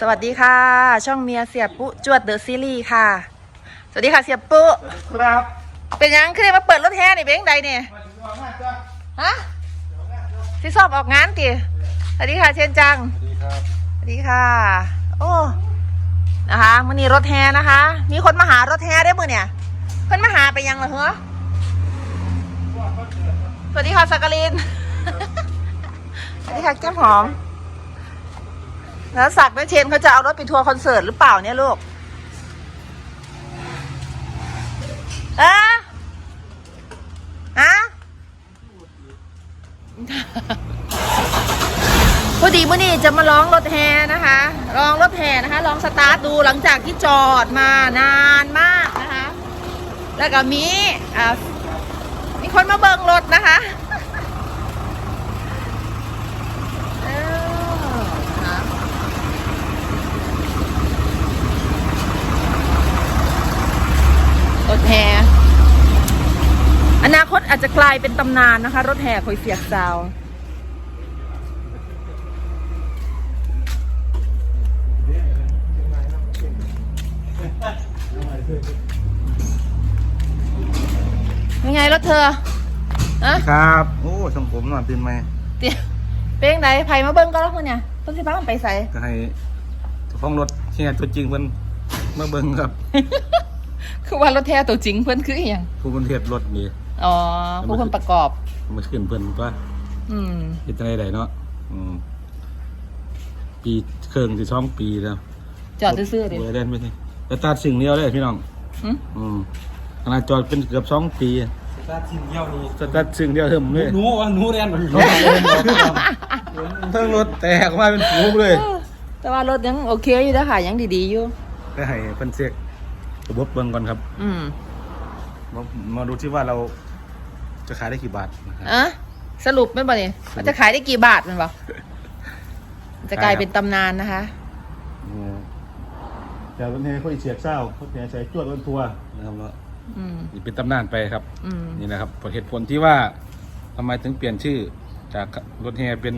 สวัสดีค่ะ ช่องเมียเสียปุ๊จวดเดอะซีรีส์ค่ะ สวัสดีค่ะเสียปุ๊ครับเป็นยังคือได้มาเปิดรถแห่นี่เป็นยังไงเนี่ยฮะที่สอบออกงานติสวัสดีค่ะเชนจังสวัสดีครับสวัสดีค่ะ โอ้นะคะมื่อนี้รถแห่นะคะ มีคนมาหารถแห่ได้มือเนี่ยเพิ่นมาหาไปยังเหรอเหรอสวัสดีค่ะสักกลินสวัสดีค่ะแก้มหอม แล้วสักดิ์และเชนเขาจะเอารถไปทัวร์คอนเสิร์ตหรือเปล่าเนี่ยลูกอะอะพอดีเมื่อนี้จะมาร้องรถแห่นะคะร้องรถแห่นะคะลองสตาร์ทดูหลังจากที่จอดมานานมากนะคะ แล้วก็มีอ่ามีคนมาเบิงรถนะคะเออนะคะรถแห่ อนาคตอาจจะกลายเป็นตำนานนะคะ รถแห่คอยเสียกซาวยังไงรถเธออะครับ โอ้ทรงผมนอนตื่นไหมเดี๋ยวเป็นยังไงไผมาเบิ้งก็แล้วคุณเนี่ยต้นสิบ้ามันไปใส่ก็ให้เจ้าของรถเฮียตัวจริงเพิ่นมาเบิ่งครับ คือว่ารถแท้ตัวจริงเพื่อนคืออหย่าง ผู้คนเฮ็ดรถนี่ อ๋อผู้คนประกอบมาขึ้นเพิ่นว่าอืมเฮ็ดจังได๋ได้เนาะอืมปีเครื่องสิสองปีแล้วจอดซื่อๆดิเบอร์เล่นไปสิแต่ตัดสิ่งเดียวเลยพี่น้องหึอืมขนาดจอดเป็นเกือบสองปีตาทิมเยี่ยวนี่สตัดสิ่งเดียวเทิมเลยหนูอะหนูเรียนทั้งรถแตกออกมาเป็นฟูกเลย แต่ว่ารถยังโอเคอยู่นะค่ะยังดีๆอยู่ได้ให้เพิ่นเช็คระบบเบิ่งก่อนครับ อืมมามาดูที่ว่าเรา จะขายได้กี่บาทนะครับ อะสรุปไม่นบ่เนี่ยมันจะขายได้กี่บาทมันบ่จะกลายเป็นตำนานนะคะ อืมแต่วันนี้เขาอีเสียกเศร้าเขาแหนใส่จวดบนทัวร์นะครับแล้วอืม นี่เป็นตำนานไปครับ อืม นี่นะครับเหตุผลที่ว่าทำไมถึงเปลี่ยนชื่อ จากรถแฮเป็น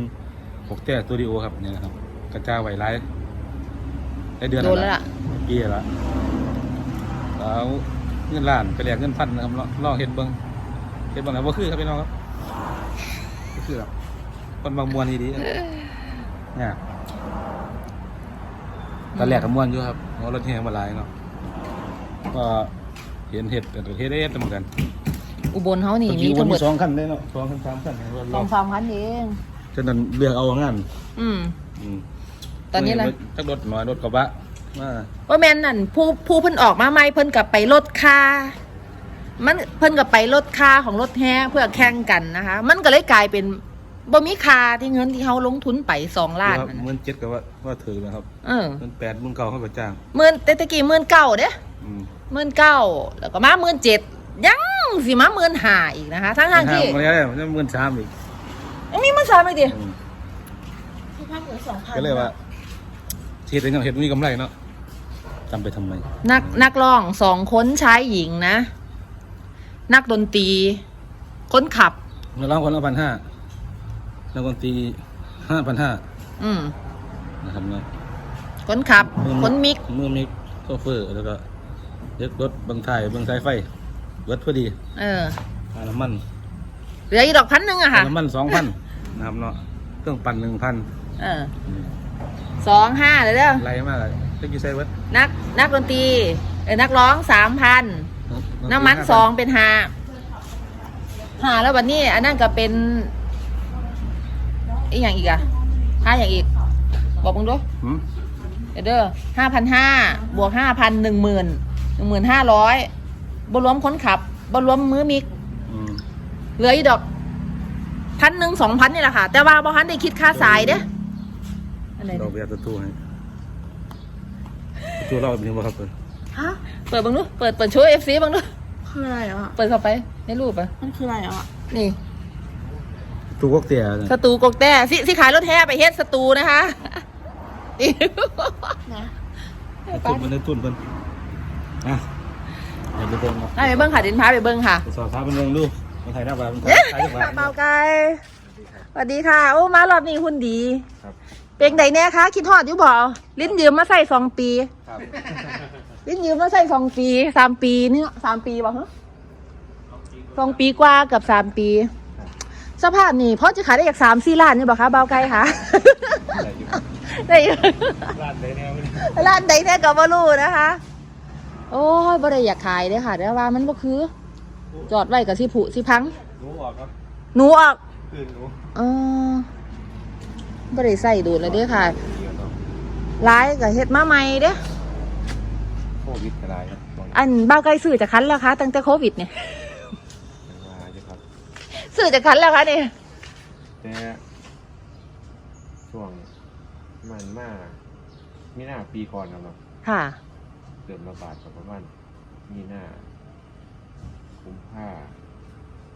ปกแต้สตูดิโอครับนี่นะครับ กระจายไวไลฟ์ได้เดือนโดนแล้วล่ะ ปีละแล้วเงินล้านไปแลกเงินพันนะครับลองลองเห็นเบิ้ง เห็นเบิ้งแล้วว่าคือครับพี่น้องครับบ่คือครับคนบางมวนดีๆครับเนี่ยตอนแรกก็มวนอยู่ครับเพราะรถแฮมาหลายเนาะก็เห็นเห็ดแต่เห็ดได้เห็ดเหมือนกันอุบลเขานี่เอมีกี้ทั้งหมมีดสองคันได้เนาะสองคันสามคันสองสามพันเองฉะนั้นเลือกเอางานอืมอืมตอนนี้อะไรทักรถน้อยรถกระบะมาว่าแม่นนั่นผู้ผู้เพิ่นออกมาใหม่เพิ่นกับไปลดค่า มันเพิ่นกับไปลดค่าของรถแท้เพื่อแข่งกันนะคะ มันก็เลยกลายเป็นบ่มีค่าที่เงินที่เขาลงทุนไปสองล้านนั่นเงิน่ะนเจ็ดกับว่าว่าถือนะครับเออเงินแปดหมื่นเก้าเขาก็จ้างหมื่นแต่ตะกี้หมื่นเก้าเด้อืมหมื่นเก้าแล้วก็มาหมื่นเจ็ดยังสิมาหมื่นห้าอีกนะคะทั้งทางๆที่มันได้มันหมื่นสามอีกยังมีหมื่นสามอีกดิอืมที่พักเหลือสองพันก็เลยว่าเฮ็ดเองเฮ็ดมีกำไรเนาะจำไปทำไมนักนักร้องสองคนชายหญิงนะ นักดนตรี คนขับเราร้องคนละพันห้าแล้วคนตีห้าพันห้าอืมนะครับเนาะคนขับ คนมิกมือมิกโซเฟอร์แล้วก็เล็กรถเบังไทยเบังสายไฟเบิดพอดี เออค่าน้ำมันเหลืออีกดอกพันหนึ่งอะค่ะน้ำมันสองพันนะครับเนาะเครื่องปั่นหนึ่งพันเออสองห้าเลยเด้อไรมากเลยเล็กยูไซเวิร์ดนักนักดนตรีเออนักร้องสามพัน น้ำมันสองเป็นห้าห้าแล้ววันนี้ อันนั้นก็เป็นอีกอย่างอีกอะห้าอย่างอีก บอกมึงดูหืมเดี๋ยวเด้อห้าพันห้าบวกห้าพันหนึ่งหมื่นหนึ่งหมื่นห้าร้อยบรวมคนขับบรวมมือมิกอืมเหลืออีดอกพันหนึ่งสองพันนี่แหละค่ะ แต่ว่าบอฮันได้คิดค่าสายเด้ออะไรเราเนี่ยไปเอาตัวตู้ให้ตัวเราเป็นยังไงครับเพิ่น ฮะ เปิดบังดูเปิดเปิดช่วยเอฟซีบังดูคืออะไรอะ เปิดเข้าไปในรูปอะ มันคืออะไรอะ นี่ ตู้กกเตี๋ยเนี่ยสตูกกแต้สิสิขายรถแท้ไปเฮ็ดสตูนะคะอิ๊วนะตุ้นมันได้ตุ้นเพิ่นอะเดี๋ยวไปเบิ่งเนาะไปเบิ้งค่ะดินพาไปเบิ้งค่ะไปสอบถามเป็นเรื่องดูมาถ่ายหน้าบ้านมันถ่ายหน้าบ้านเบาไกลสวัสดีค่ะ โอ้มารอบนี้หุ่นดีครับเป็นไดแน่คะ คิดฮอดอยู่บ่ลิ้นยืมมาใส่สองปีครับ ลิ้นยืมมาใส่สองปีสามปีนี่สามปีบ่ฮะสองปีกว่าเกับสามปี สภาพนี่พอจะขายได้จากสามสี่ล้านนี่บ่คะเบาไกลค่ะได้อยู่ร้านเลยแนวนี้ร้านใดแน่ก็บ่รู้นะคะ โอ้ยบ่ได้อยากขายเด้อค่ะแต่ว่ามันบ่คือ จอดไว้กับสิผุสิพังหนูออกครับหนูออกคืนหนูเออบ่ได้ใส่ดูดเลยเด้อค่ะร้ายก็เฮ็ดมาใหม่เด้อโค วิดกระไรครับตอนอันบ้าวไกลซื้อจากคันแล้วคะตั้งแต่โควิดเนี่ยมาอยู่ครับซื้อจากคันแล้วคะเนี่ยแต่ช่วงมันมากมีหน้าปีก่อนครับเนาะค่ะเริ่มระบาดกับประมาณมีหน้าคุมผ้า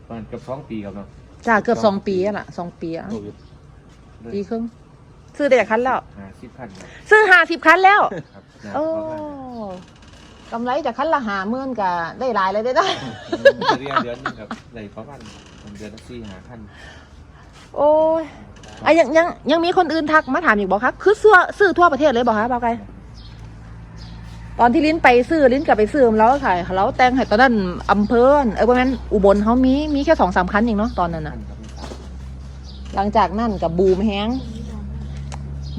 ประมาณเกือบสองปีครับเนาะจ้าเกือบสองปีแล้วล่ะสองปีอะโควิดปีครึ่งซื้อแต่จากคันแล้วหาสิบพันครับซื้อห้าสิบคันแล้วครับหน้าโอ้ประมาณ กำไรจากคันละหาเมื่อนก็ได้หลายเลยได้ได้เรียนเดือนหนึงครับในประมาณเดือนละสี่หาพันโอ้ยอะยังยังยังมีคนอื่นทักมาถามอีกบอกคะคือซื้อซื้อทั่วประเทศเลยบอกคะบอกไกตอนที่ลิ้นไปซื้อลิ้นกลับไปซื้อแล้วค่ะแล้วแต่งให้ตอนนั้นอำเภอเออประมาณอุบลเขามีมีแค่สองสามคันเองเนาะตอนนั้นพันะนครับมีสามหลังจากนั้นกับบูมแฮง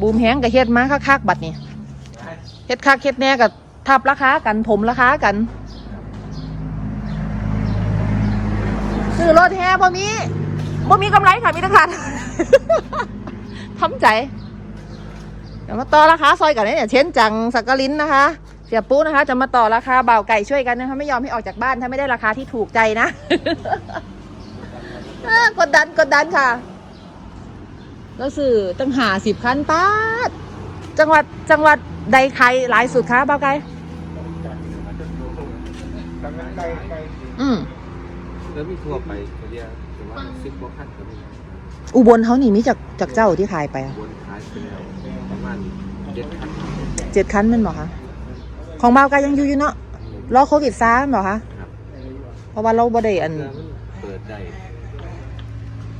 บูมแฮงกับเฮ็ดมาคักๆบัดนี้เฮ็ดคักเฮ็ดแน่กับ ทับราคากันถมราคากัน ซื้อรถแฮบ่มีบ่มีกำไรค่ะมีแต่ขาดทำใจเดี๋ยวมาต่อราคาซอยกันเนี่ยเช่นจังสักกลินนะคะ เสียปุ๊นะคะ จะมาต่อราคาเบาไก่ช่วยกันนะคะไม่ยอมให้ออกจากบ้านถ้าไม่ได้ราคาที่ถูกใจนะกดดันกดดันค่ะแล้วสื่อตั้งหาสิบคันป้าดจังหวัดจังหวัดใดใครหลายสุดคะเบาไก่ ลดังนั้นไกลไกลอืมแล้วมีทั่วไปเขาเรียกแต่ว่าสิบกว่าขั้นก็มีอุบลเขานี่มีจากจากเจ้าที่ขายไปอะบนขายไปแล้วประมาณเจ็ดขั้นเจ็ดคันแมันบอกคะของบ้าวไกลยังอยู่อยู่เนาะรอโควิดซ่าแม่นบอกคะครับเพราะว่าเราบ่ได้อันเพื่อมันเปิดได้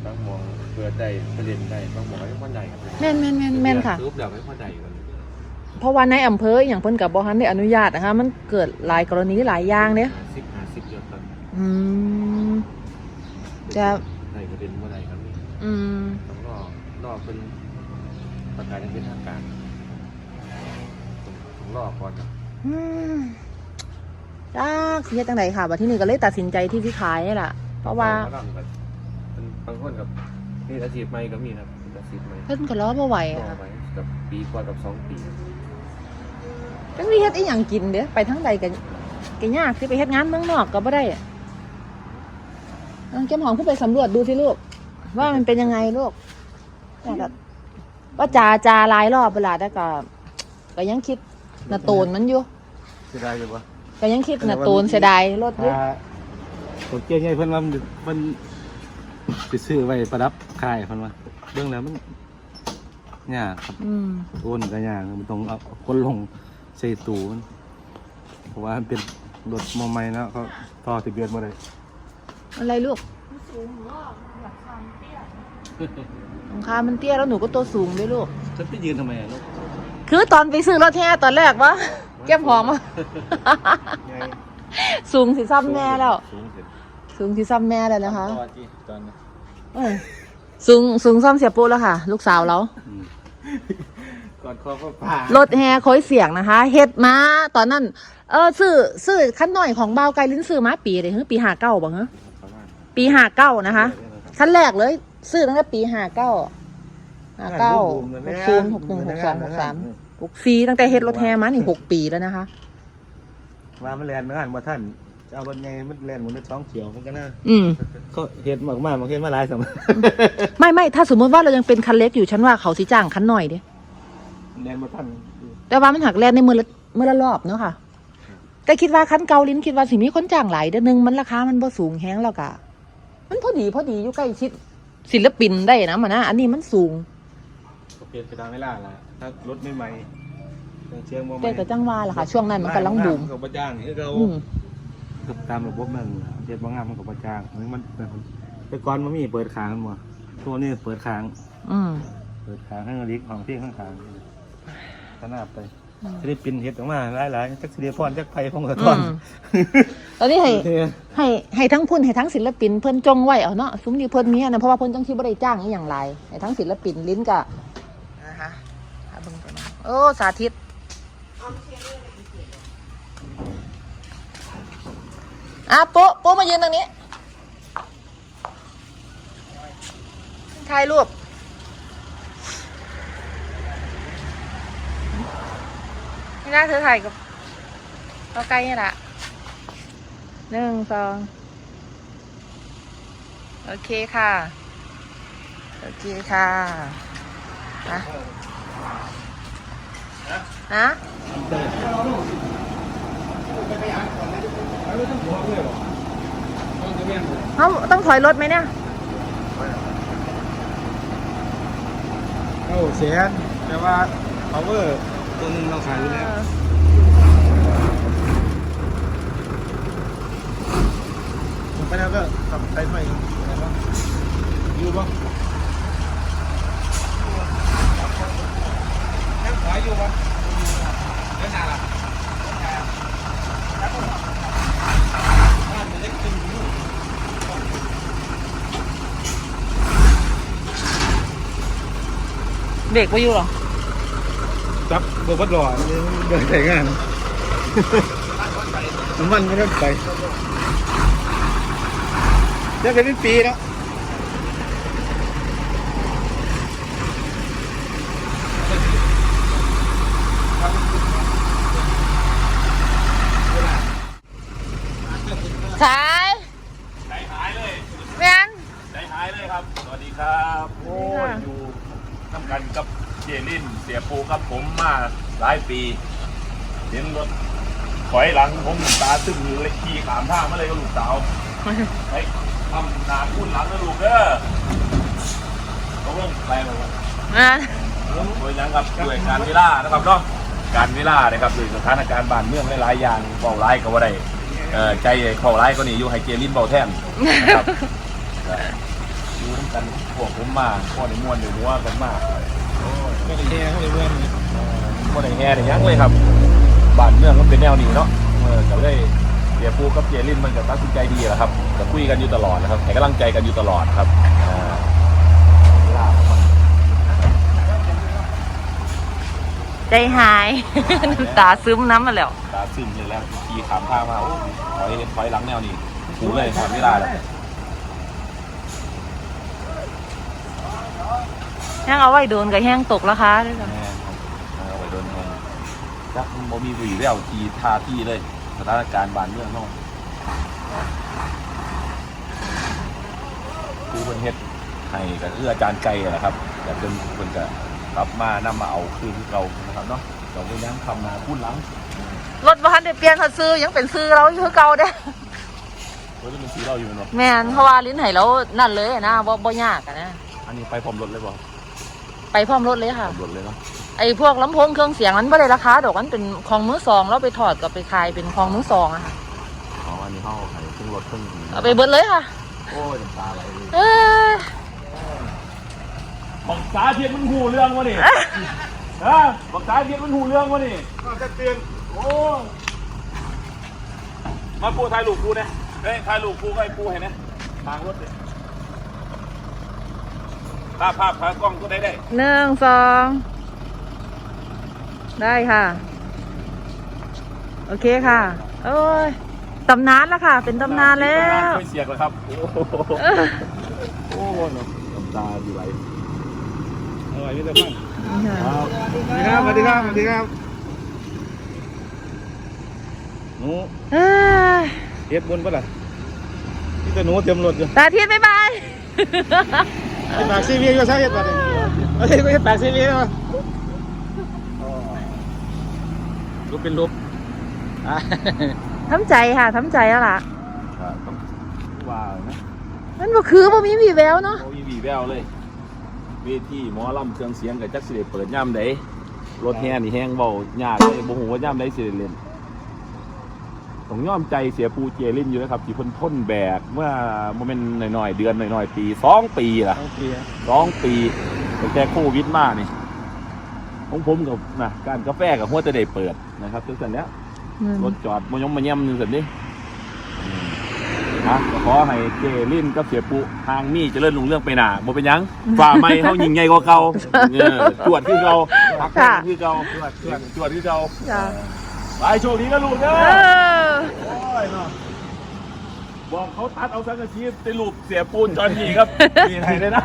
บางหมองเปิดได้ประเด็นได้บางหมองไม่พอใจครับแม่นแม่นแม่นแม่นค่ะ รูปเดี๋ยวไม่พอใจกันเพ ราะว่าในอำเภออย่างเพิ่นกับบอฮันได้อนุญาตนะคะ มันเกิดหลายกรณีหลายอย่างเนี่ยหาสิบหาสิบเยอะครับอืม จะได้ประเด็นว่าใดครับนี่อืม ต้องรอรอเป็นประกาศอย่างเป็นทางการต้องรอก่อนครับอืมจ้าเสียจังไดค่ะบัดที่นี่ก็เลยตัดสินใจที่ที่ขายนี่แหละเพราะว่าต้องรอก่อนเป็นบางคนกับนี่อาชีพใหม่ก็มีนะครับเป็นอาชีพใหม่เพิ่นก็ล้อบ่ไหวรอค่ะไว้กับปีกว่ากับสองปี จังสิเฮ็ดอีหยังกินเด้อไปทั้งใดก็ก็ยากสิไปเฮ็ดงานเมืองนอกก็บ่ได้อะน้องเก็บหอมขึ้นไปสำรวจดูสิลูก ว่ามันเป็นยังไงลูกเนี่ยก็ว่าจาจาหลายรอบเวลาแต่ก็ก็ยังคิดน่ะโตนมันอยู่เสียดายอยู่ปะก็ยังคิดน่ะโตนเสียดายรถอยู่ถ้าตัวเกี้ยใหญ่เพิ่นว่ามันมันสิซื้อไว้ประดับขายเพิ่นว่าเรื่องแล้วมันยากครับอืม โอนก็ยากมันต้องเอาคนลง ใส่ตู้มันเพราะว่ามันเป็นรถมอใหม่แล้วเขาต่อทะเบียนมาเลยอะไรลูกหลังคามันเตี้ยแล้วหนูก็ตัวสูงด้วยลูกฉันไปยืนทำไมอะลูกคือตอนไปซื้อรถแท้ตอนแรกวะเก็บหอมอะไงสูงสิซ้ำแม่แล้ว สูงเสร็จสูงสิซ้ำแม่แล้วนะคะตอนที่ตอนนี้เออสูงสูงซ้ำเสียปูแล้วค่ะ ลูกสาวเราอืม ก่อนคอก็ผ่ารถแฮคอยเสียงนะคะเฮ็ดมาตอนนั้น เออซื้อซื้อขั้นหน่อยของเบาวไกลลิ้นซื้อมาปีเลยเฮ้ปีห้าเก้าบังเฮ้ประมาณปีห้าเก้านะคะขั้นแรกเลย ซื้อตั้งแต่ปีห้าเก้าห้าเก้าหกศูนย์หกหนึ่งหกสองหกสามหกสี่ตั้งแต่เฮ็ดรถแฮมานี่หกปีแล้วนะคะว่ามันแลนไม่อ่านว่าท่านจะเอารถไงมันแลนเหมือนรถท้องเขียวมันก็น่าอืมเขาเห็นมากมากๆมันเห็นมาหลายสมัยไม่ไม่ถ้าสมมติว่าเรายังเป็นคันเล็กอยู่ฉันว่าเขาสิจ้างคันหน่อยเด้ แลนมาท่านแต่ว่ามันหักแลนในมือละมือละรอบเนาะค่ะ แต่คิดว่าคันเกาลิ้นคิดว่าสิมีคนจ้างหลายเดือนหนึงมันราคามันบ่สูงแฮงแล้วกะมันพอดีพอดีอยู่ใกล้ชิดศิลปินได้นะมันนะอันนี้มันสูงก็เปลี่ยนไปตามเวลาละถ้ารถไม่ใหม่เครื่องเชียงบ่ใหม่แต่ก็จังว่าล่ะค่ะ ช่วงนั้นมันกำลังบูมกับประจ้างคือเราอืมตามระบบนั่นเจ็ดบางงามมันกับประจ้างมันมันแต่ก่อนมันมีเปิดค้างมันบ่ตัวนี้เปิดค้าง อืมเปิดทางให้มาลิกของพี่ข้างทางข นาดไปจะได้ปินเห็ดออกมาหลายๆจักสิเดียพรจักไผ่พงกระทอนอืมตอนนี้ให้ให้ให้ทั้งพุ่นให้ทั้งศิลปินเพิ่นจงไว้เอาเนาะซุ้มที่เพิ่นมีอันนะเพราะว่าเพิ่นจังที่บ่ได้จ้างอีหยังหลายให้ทั้งศิลปินลิ้นกะนะคะหาเบิ่งไปนะโอ้สาธิตอะโป๊ะโป๊ะมายืนตรงนี้ถ่ายรูป ได้เธอถ่ายกับเราใกล้นี่แหละหนึ่งสองโอเคค่ะ โอเคค่ะนะนะเขาต้องถอยรถไหมเนี่ยโอ้เสียนแต่ว่า power ตัวหนึงเราขายอยู่แล้วไปแล้วก็ขับไปใหม่อะไรบ้างอยู่บ้างยังขายอยู่บ้างเล่นนานละบ้านมันเล็กจริงอยู่เบรกไปอยู่เหรอ จับเบอร์วัดหล่อนี่เดินใส่งานน้ำมันไม่ได้ไปจะเป็นปีแล้วขายใจหายเลยแม่นใจหายเลยครับ สวัสดีครับ โอ้สวัยสดีค่ะอยู่ทำกันกับ เจลินเสียปูกับผมมาหลายปี เห็นรถถอยหลังผมน้ำตาตึ้งเลยขี่ขามทางมาเลยกับลูกสาวไอ้ทำนาคุ้นหลังนะลูกเด้อตกลงไปหมดนะโดยยังครับด้วยการเวลานะครับเนาะการเวลานะครับด้วยสถานการณ์บ้านเมืองหลายๆอย่างเบาไล่ก็ว่าได้เอ่อใจเข้าไล่ก็นี่อยู่ให้เจลินเบาแท่นนะครับอยู่ทั้งกันพวกผมมาพ่อได้ม่วนได้หัวกันมากก็เลย แย่เข้าไปเพื่อนพ่อได้แห่ได้หยังเลยครับบ้านเมืองก็เป็นแนวนี้เนาะเออก็เลยเสียปูกับเจลินมันก็ตัดสินใจดีแหละครับก็คุยกันอยู่ตลอดนะครับให้กำลังใจกันอยู่ตลอดครับอ่าเวลามันใจหาย น้ำตาซึมน้ำมาแล้ว ตาซึมเลยแล้วขี่ขามทางมาโอ้ถอยถอยหลังแนวนี้กูเลยถอดเวลาแล้ว แห้งเอาไว้โดนกับแห้งตกราคาด้วยกันแม่เอาไปโดนแทงจักมันบ่มีวีแววทีท่าที่เลยสถานการณ์บ้านเมืองเนาะครูเป็นเฮ็ดให้ก็คืออาจารย์ไก่อะนะครับแต่เป็นเพิ่นก็รับมานำมาเอาคืนที่เรานะครับเนาะเราไปนั่งทำนาพูดหลังรถบ้านได้เปลี่ยนเขาซื้อยังเป็นซื้อเราอยู่คือเก่าเด้อเฮ้ยนี่มันสีเราอยู่เนาะแม่นเพราะว่าลิ้นไห้แล้วนั่นเลยอะนะบ่บ่ยากอะนะอันนี้ไปพร้อมรถเลยบ่ ไปพร้อมรถเลยพร้ค่ะอมรถเลยเนาะไอ้พวกลำโพงเครื่องเสียงมันไม่ได้ราคาดอกมันเป็นของมือสองแล้วไปถอดกับไปขายเป็นของมือสองอะค่ะอ๋ออันนี้ห้องขายเครื่องรถเครื่องเอาไปเบิดเลยค่ะ โอ้ยน้ำตาไหลเลยเอ้ยบอกสาเทียนมันหูเรื่องวะนี่ ฮะบอกสาเทียนมันหูเรื่องวะนี่จะเตือนโอ้ยมาปูถ่ายรูปปูเนี่ยเฮ้ยถ่ายรูปปูก็ให้ปูเห็นไหมทางรถเนี่ย ภาพภาพภาพกล้องก็ได้ได้หนึ่งสองได้ค่ะ โอเคค่ะ โอ้ยตำนานแล้วค่ะ เป็นตำนานแล้วช่วยเสียกเลยครับ โอ้โหโอ้โหเนอะน้ำตาดีไหลอร่อยนี่แต่บ้านสวัสดีครับสวัสดีครับสวัสดีครับหนูเอ้ยเฮ็ดบนปะล่ะนี่แต่หนูเตรียมรถอยู่ตาทิพย์บ๊ายบายเฮ็ด ปากซีวีก็ใช่เฮ็ดปากเฮ้ยก็เฮ็ดปากซีวีได้ปะรูปเป็นรูปอะทำใจค่ะทำใจแล้วล่ะต้องว่านะมันบ่คือบ่มีวีแววเนาะโอ้ยวีแววเลยเวทีหมอลำเครื่องเสียงกับจักสิเดเปิดย่ำใดรถแห่นี่แห้งเบายากเลยบ่ฮู้ว่าย่ำใดสิได้เล่น ต้องยอมใจเสียปูเจรินอยู่นะครับที่เพิ่นทนแบกเมื่อโมเมนต์หน่อยๆเดือนหน่อยๆปีสองปีล่ะโอเคสองปีตั้งแต่โควิดมานี่ของผมกับนะการกาแฟกับหัวจะได้เปิดนะครับจังสันเนี้ยรถจอดมายงมาเยี่ยมนึงสันนี่ฮะก็ขอให้เจลินกับเสียปุทางมีเจริญลุงเรื่องไปหนาบ่เป็นหยังฝ่าไม่เขายิงใหญ่กว่าเก่าเออจวดคือเก่าพักค่ะคือเก่าจวดจวดจวดคือเก่าจ้ะ ไปโชคดีนะลูกเด้เอออโอ้ยเนาะบอกเขาตัดเอาสังกะสีไปรูปเสียปูนจอนนี่ครับนี่ไหนเลยนะ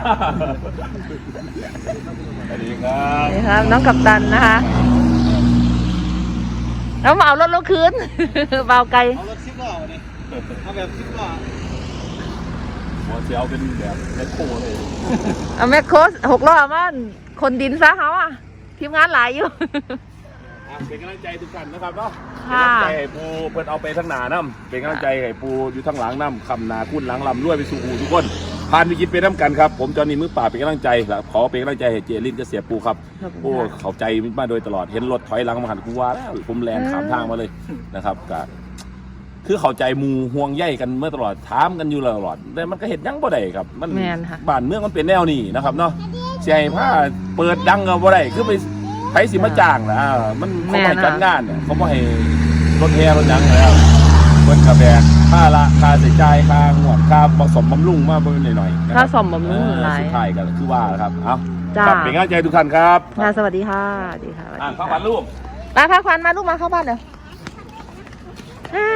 สวัสดีครับนี่ครับ น้องกัปตันนะคะแล้วมาเอารถเราคืนเบาไกลเอารถซิปล้อมาดิเอาแบบซิปล้อหัวเสียวเป็นแบบแมคโครเลยเอาแมคโครหกล้อมาคนดินซะเขาอะทีมงานหลายอยู่อะ เป็นกำลังใจทุกท่านนะครับเนาะค่ะเป็นกำลังใจให้ปูเพิ่นเอาไปทั้งหนาน้ำเป็นกำลังใจให้ปูอยู่ทั้งหลังน้ำคำหนาคุ้นหลังลำรวยไปสู่หูทุกคนผ่านวิกฤตไปน้ำกันครับ ผมจอห์นนี่มือป่าบเป็นกำลังใจและขอเป็นกำลังใจให้เจลินกับเสียปูครับโอ้เข้าใจมาโดยตลอดเห็นรถถอยหลังมาหันกูว่าแล้วผมแลนขามทางมาเลยนะครับก็คือเข้าใจหมูห่วงใยกันเมื่อตลอดถามกันอยู่ตลอดแต่มันก็เห็นยังบ่ได้ครับ มันแม่นค่ะบ้านเมืองมันเป็นแนวนี้นะครับเนาะเสียผ้าเปิดดังก็บ่ได้คือไป ไผสิมาจ้างล่ะอ่ามันเขาบ่ให้จัดงานน่ะเขาบ่ให้รถแห่รถหยังแล้วเพิ่นก็แบกค่าละค่าใช้จ่ายค่างวดค่าผสมบำรุงมาบ่หน่อยๆนะคค่ารับสมบำรุงหลายสุดท้ายก็คือว่าครับเอ้าจ้า ครับเป็นกำลังใจทุกท่านครับค่ะสวัสดีค่ะสวัสดีค่ะสวัสอ่าดีข้าวค่ะผัดลูก มาพาควันมาลูกมาเข้าบ้านเร็วอ่า